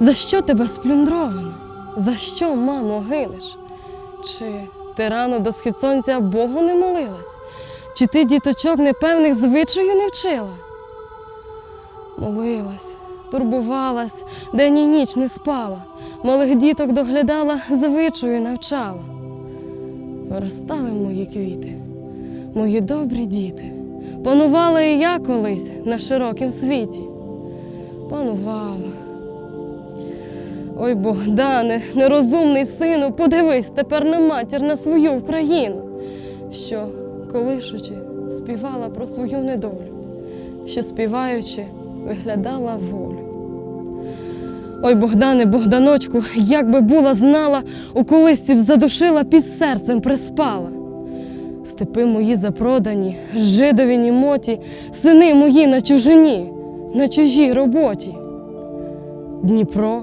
За що тебе сплюндровано? За що, мамо, гинеш? Чи ти рано до схід сонця Богу не молилась? Чи ти діточок непевних звичаю не вчила? Молилась, турбувалась, день і ніч не спала, малих діток доглядала, звичаю навчала. Виростали мої квіти, мої добрі діти. Панувала і я колись на широкім світі. Панувала. Ой, Богдане, нерозумний сину, подивись тепер на матір на свою Україну, що, колишучи, співала про свою недолю, що співаючи, виглядала волю. Ой, Богдане, Богданочку, як би була знала, у колисці б задушила, під серцем приспала. Степи мої запродані, жидові німоті, сини мої на чужині, на чужій роботі. Дніпро,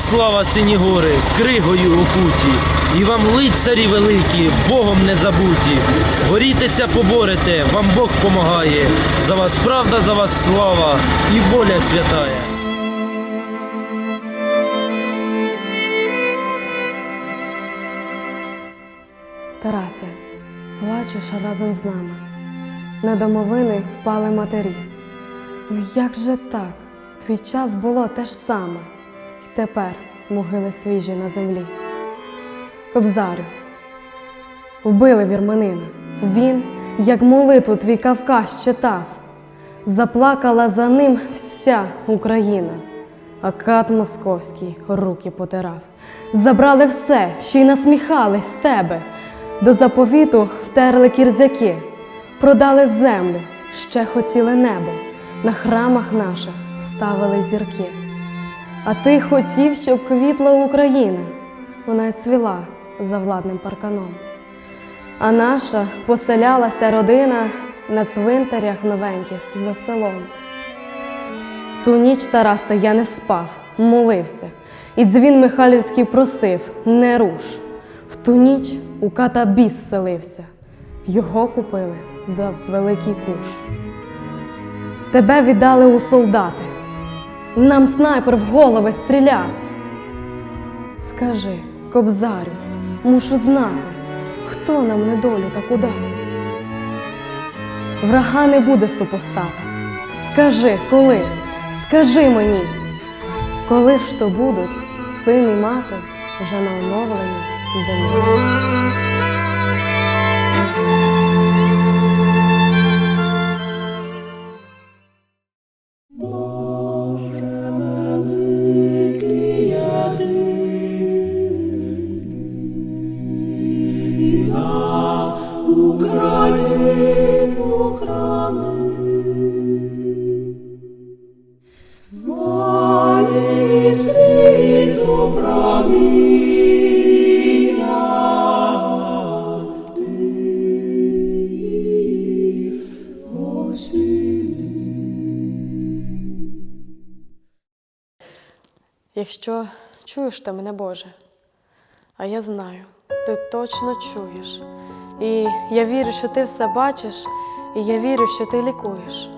Слава сині гори, кригою окуті, і вам лицарі великі, Богом не забуті. Борітеся, поборете, вам Бог помагає. За вас правда, за вас слава і воля святая. Тарасе, плачеш разом з нами. На домовини впали матері. Ну як же так? Твій час було те ж саме, тепер могили свіжі на землі. Кобзарю, вбили вірманина. Він, як молитву твій Кавказ читав, заплакала за ним вся Україна, а кат московський руки потирав. Забрали все, ще й насміхались з тебе. До заповіту втерли кірзяки, продали землю, ще хотіли небо, на храмах наших ставили зірки. А ти хотів, щоб квітла Україна, вона й цвіла за владним парканом. А наша поселялася родина на цвинтарях новеньких за селом. В ту ніч Тараса я не спав, молився, і дзвін Михайлівський просив не руш. В ту ніч у ката біс селився, його купили за великий куш. Тебе віддали у солдати, нам снайпер в голови стріляв. Скажи, кобзарю, мушу знати, хто нам недолю таку дав. Врага не буде супостата. Скажи, коли, скажи мені, коли ж то будуть син і мати вже на оновленій землі. Якщо чуєш ти мене, Боже, а я знаю, ти точно чуєш. І я вірю, що ти все бачиш, і я вірю, що ти лікуєш.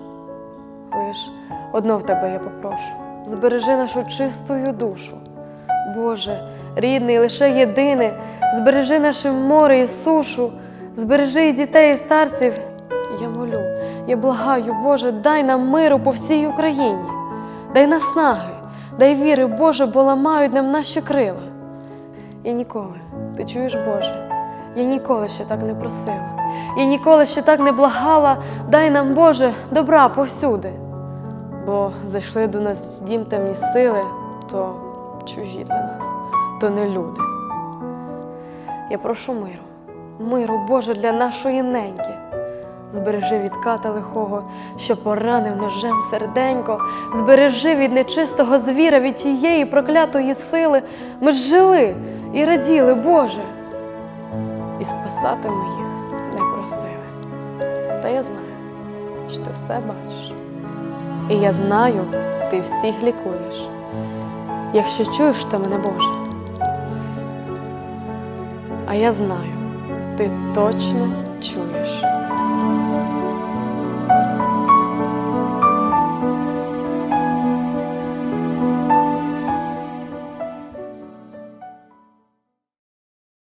Лиш одно в тебе я попрошу: збережи нашу чистую душу. Боже, рідний, лише єдиний, збережи наше море і сушу, збережи і дітей, і старців. Я молю, Я благаю, Боже, дай нам миру по всій Україні, дай наснаги, дай віри, Боже, бо ламають нам наші крила. Я ніколи, ти чуєш, Боже, я ніколи ще так не просила, я ніколи ще так не благала, дай нам, Боже, добра повсюди. Бо зайшли до нас дім темні сили, то чужі для нас, то не люди. Я прошу миру, миру, Боже, для нашої неньки. Збережи від ката лихого, що поранив ножем серденько, збережи від нечистого звіра, від тієї проклятої сили. Ми ж жили і раділи, Боже. І спасати ми їх не просили. Та я знаю, що ти все бачиш. І я знаю, ти всіх лікуєш. Якщо чуєш ти мене, Боже. А я знаю, ти точно чуєш.